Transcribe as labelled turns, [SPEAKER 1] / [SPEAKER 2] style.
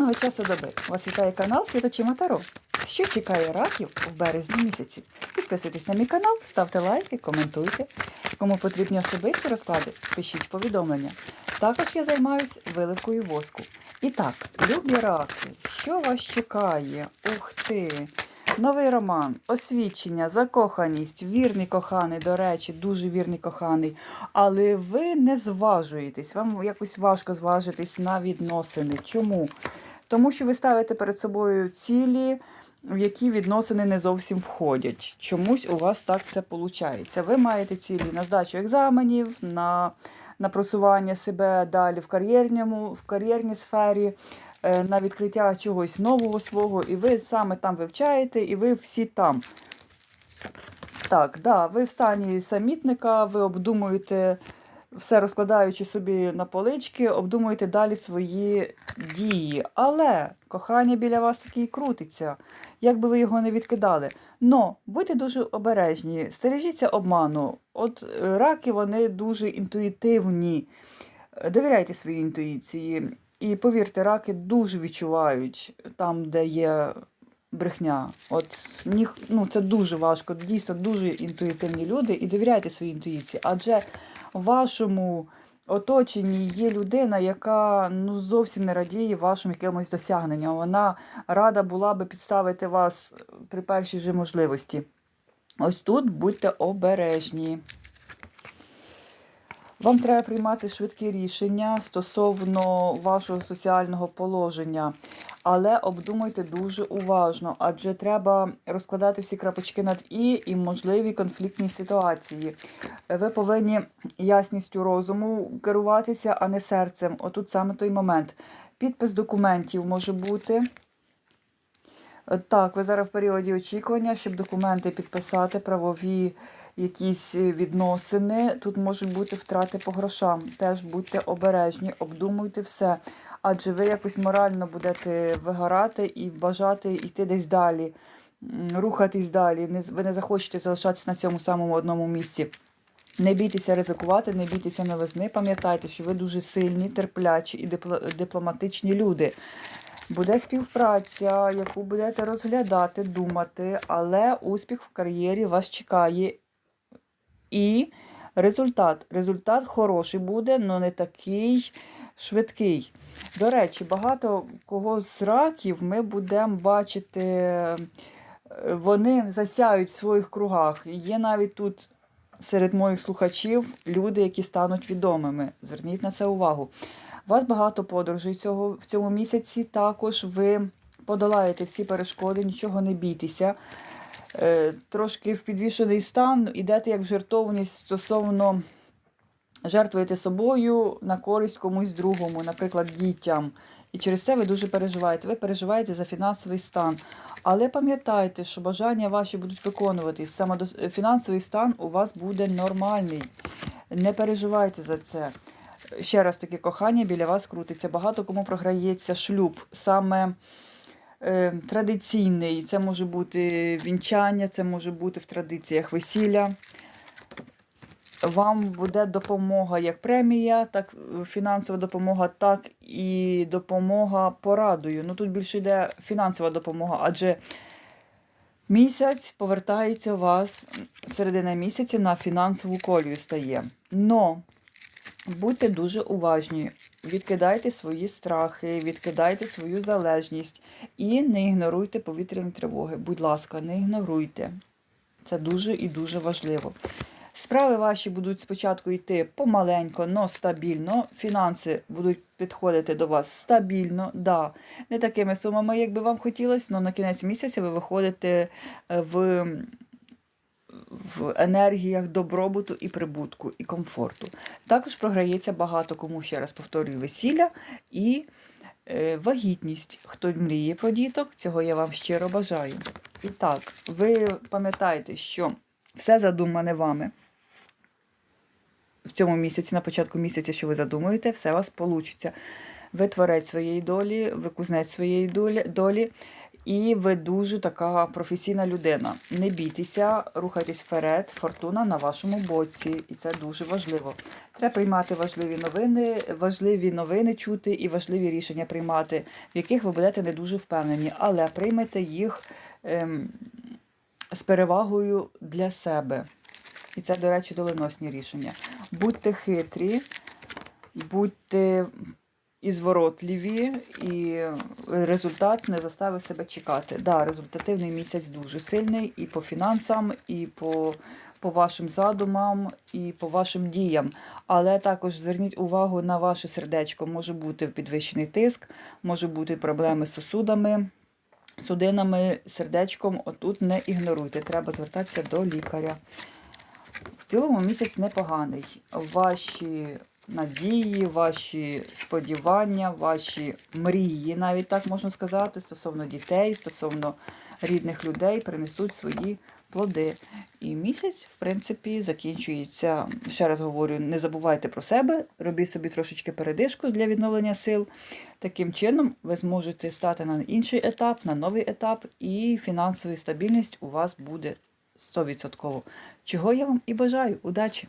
[SPEAKER 1] Гарного часу доби! Вас вітає канал Світочима Таро. Що чекає раків в березні місяці? Підписуйтесь на мій канал, ставте лайки, коментуйте. Кому потрібні особисті розклади, пишіть повідомлення. Також я займаюсь виливкою воску. І так, любі раки, що вас чекає? Ух ти! Новий роман, освічення, закоханість, вірний коханий, до речі, дуже вірний коханий. Але ви не зважуєтесь, вам якось важко зважитись на відносини. Чому? Тому що ви ставите перед собою цілі, в які відносини не зовсім входять. Чомусь у вас так це виходить. Ви маєте цілі на здачу екзаменів, на, на просування себе далі в кар'єрному, в кар'єрній сфері. е, На відкриття чогось нового свого, і ви саме там вивчаєте, і ви всі там. Так, да, ви в стані самітника, ви обдумуєте все розкладаючи собі на полички, обдумуєте далі свої дії. Але кохання біля вас таки і крутиться, як би ви його не відкидали. Но будьте дуже обережні, стережіться обману. От е, раки вони дуже інтуїтивні. Довіряйте своїй інтуїції. І повірте, раки дуже відчувають там, де є брехня. От ніх, ну, це дуже важко. Дійсно, дуже інтуїтивні люди. І довіряйте своїй інтуїції. Адже вашому оточенні є людина, яка ну, зовсім не радіє вашим якимось досягненням. Вона рада була би підставити вас при першій же можливості. Ось тут будьте обережні. Вам треба приймати швидкі рішення стосовно вашого соціального положення, але обдумуйте дуже уважно, адже треба розкладати всі крапочки над і і можливі конфліктні ситуації. Ви повинні ясністю розуму керуватися, а не серцем. Отут саме той момент. Підпис документів може бути. Так, ви зараз в періоді очікування, щоб документи підписати, правові якісь відносини. Тут можуть бути втрати по грошам. Теж будьте обережні, обдумуйте все. Адже ви якось морально будете вигорати і бажати йти десь далі, рухатись далі. Ви не захочете залишатися на цьому самому одному місці. Не бійтеся ризикувати, не бійтеся новизни. Пам'ятайте, що ви дуже сильні, терплячі і дипломатичні люди. Буде співпраця, яку будете розглядати, думати, але успіх в кар'єрі вас чекає. І результат. Результат хороший буде, але не такий швидкий. До речі, багато кого з раків ми будемо бачити, е, вони засяють в своїх кругах. Є навіть тут серед моїх слухачів люди, які стануть відомими. Зверніть на це увагу. У вас багато подорожей цього, в цьому місяці. Також ви подолаєте всі перешкоди, нічого не бійтеся. Е, трошки в підвішений стан, ідете як в жертовність стосовно жертвуєте собою на користь комусь другому, наприклад, дітям. І через це ви дуже переживаєте. Ви переживаєте за фінансовий стан. Але пам'ятайте, що бажання ваші будуть виконуватись. Саме фінансовий стан у вас буде нормальний. Не переживайте за це. Ще раз таки, кохання біля вас крутиться. Багато кому програється шлюб. Саме е, традиційний. Це може бути вінчання, це може бути в традиціях весілля. Вам буде допомога як премія, так фінансова допомога, так і допомога порадою. Ну тут більше йде фінансова допомога, адже місяць повертається у вас середина місяця на фінансову колію стає. Но будьте дуже уважні, відкидайте свої страхи, відкидайте свою залежність і не ігноруйте повітряні тривоги. Будь ласка, не ігноруйте. Це дуже і дуже важливо. Справи ваші будуть спочатку йти помаленько, но стабільно. Фінанси будуть підходити до вас стабільно, да. не такими сумами, як би вам хотілося, але на кінець місяця ви виходите е, в, в енергіях добробуту і прибутку, і комфорту. Також програється багато кому, ще раз повторюю, весілля і е, вагітність. Хто мріє про діток, цього я вам щиро бажаю. І так, ви пам'ятаєте, що все задумане вами в цьому місяці, на початку місяця, що ви задумуєте, все у вас вийде. Ви творець своєї долі, ви кузнець своєї долі, долі. І ви дуже така професійна людина. Не бійтеся, рухайтесь вперед, фортуна на вашому боці, і це дуже важливо. Треба приймати важливі новини, важливі новини чути і важливі рішення приймати, в яких ви будете не дуже впевнені, але приймете їх ем, з перевагою для себе. І це, до речі, доленосні рішення. Будьте хитрі, будьте і зворотливі, і результат не заставить себе чекати. Да, результативний місяць дуже сильний і по фінансам, і по, по вашим задумам, і по вашим діям. Але також зверніть увагу на ваше сердечко. Може бути підвищений тиск, може бути проблеми з сосудами, судинами, сердечком. Отут не ігноруйте. Треба звертатися до лікаря. Цілому місяць непоганий. Ваші надії, ваші сподівання, ваші мрії, навіть так можна сказати, стосовно дітей, стосовно рідних людей, принесуть свої плоди. І місяць, в принципі, закінчується. Ще раз говорю, не забувайте про себе, робіть собі трошечки передишку для відновлення сил. Таким чином, ви зможете стати на інший етап, на новий етап, і фінансова стабільність у вас буде 100%. Чого я вам і бажаю. Удачі!